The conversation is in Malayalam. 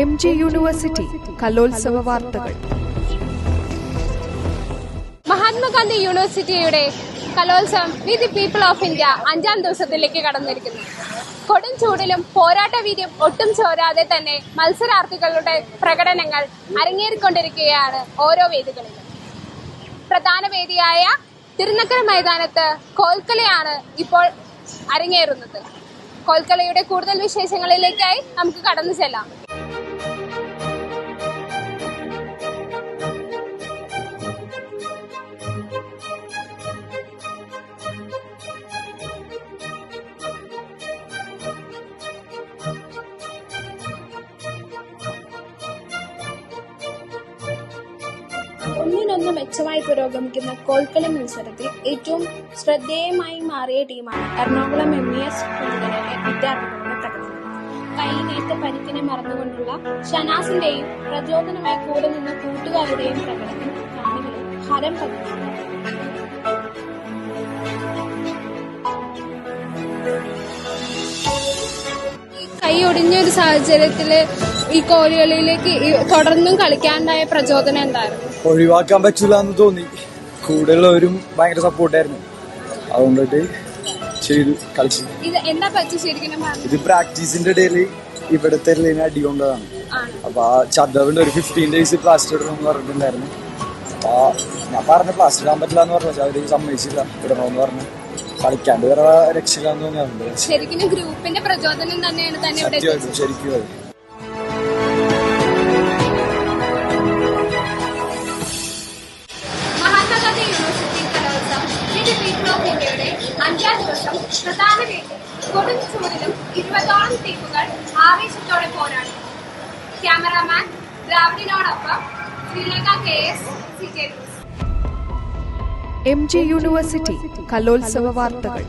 എം ജി യൂണിവേഴ്സിറ്റി കലോത്സവ വാർത്തകൾ. മഹാത്മാഗാന്ധി യൂണിവേഴ്സിറ്റിയുടെ കലോത്സവം we the people of India അഞ്ചാം ദിവസത്തിലേക്ക് കടന്നിരിക്കുന്നു. കൊടും ചൂടിലും പോരാട്ട വീര്യം ഒട്ടും ചോരാതെ തന്നെ മത്സരാർത്ഥികളുടെ പ്രകടനങ്ങൾ അരങ്ങേറിക്കൊണ്ടിരിക്കുകയാണ് ഓരോ വേദികളിലും. പ്രധാന വേദിയായ തിരുനക്കര മൈതാനത്ത് കോൽക്കലയാണ് ഇപ്പോൾ അരങ്ങേറുന്നത്. കൊൽക്കലയുടെ കൂടുതൽ വിശേഷങ്ങളിലേക്കായി നമുക്ക് കടന്നു ചെല്ലാം. ഒന്നിനൊന്ന് മെച്ചമായി പുരോഗമിക്കുന്ന കോൽക്കളി മത്സരത്തിൽ ഏറ്റവും ശ്രദ്ധേയമായി മാറിയ ടീമാണ് എറണാകുളം എം ഇ എസ് വിദ്യാർത്ഥികളുടെ പ്രകടനം. പരിക്കിനെ മറന്നുകൊണ്ടുള്ള ഷനാസിന്റെയും പ്രചോദനമായി കൂടെ നിന്ന കൂട്ടുകാരുടെയും പ്രകടനം കാണികളിൽ ഹരം പതിച്ചു കൈ ഒടിഞ്ഞ ഒരു സാഹചര്യത്തിൽ ഈ കോലുകളിലേക്ക് തുടർന്നും കളിക്കാണ്ടായ പ്രചോദനം എന്തായിരുന്നു? ഒഴിവാക്കാൻ പറ്റില്ല എന്ന് തോന്നി. കൂടെയുള്ളവരും ഭയങ്കര സപ്പോർട്ടായിരുന്നു. അതുകൊണ്ടിട്ട് ചെയ്തു കളിച്ചു. ഇത് എന്താ പറ്റി ശരിക്കും ഇത് പ്രാക്ടീസിന്റെ ഇടയിൽ ഇവിടുത്തെ ലൈൻ അടി കൊണ്ടതാണ്. ആണ്. അപ്പൊ ആ ചതവിന്റെ ഒരു ഫിഫ്റ്റീൻ ഡേയ്സ് പ്ലാസ്റ്റർ എന്ന് പറഞ്ഞിട്ടുണ്ടായിരുന്നു. അപ്പൊ ഞാൻ പറഞ്ഞു പ്ലാസ്റ്റർ ഇടാൻ പറ്റില്ല എന്ന് പറഞ്ഞു പക്ഷെ അവർ സമ്മതിച്ചില്ല. ഇടണമെന്ന് പറഞ്ഞു കളിക്കാണ്ട് വേറെ രക്ഷയില്ല എന്ന് തോന്നിയാറുണ്ട് ശരിക്കും ഗ്രൂപ്പിന്റെ പ്രചോദനം തന്നെയാണ് ശരിക്കും കലോത്സവം വിവിധ പീപ്പിൾ ഓഫ് ഇന്ത്യയുടെ അഞ്ചാം ദിവസം പ്രധാന വേദി കൊടും ചൂടിലും ഇരുപതോളം ടീമുകൾ ആവേശത്തോടെ പോരാടി cameraman ദ്രാവിഡിനോടൊപ്പം Sreelekha K S C J M G university കലോത്സവ വാർത്തകൾ.